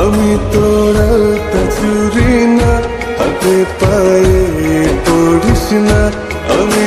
আমি তোর চুরি না হাতে পায়ে পড়িস না। আমি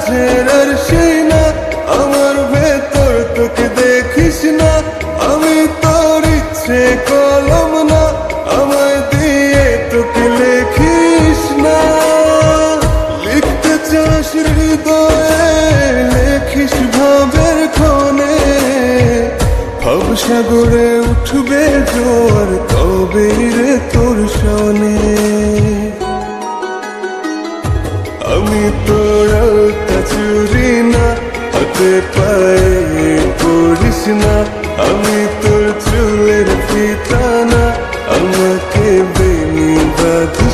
সাঝের আর সেই না, আমার ভেতর তোকে দেখিস না। আমি তোর ইচ্ছে কলম না, আমায় দিয়ে তোকে লেখিস না। লিখতে চাস হৃদয়ে, লেখিস ভাবের ক্ষণে ভব সাগরে উঠবে জোর তবে রে তোর শোনে। আমি তোর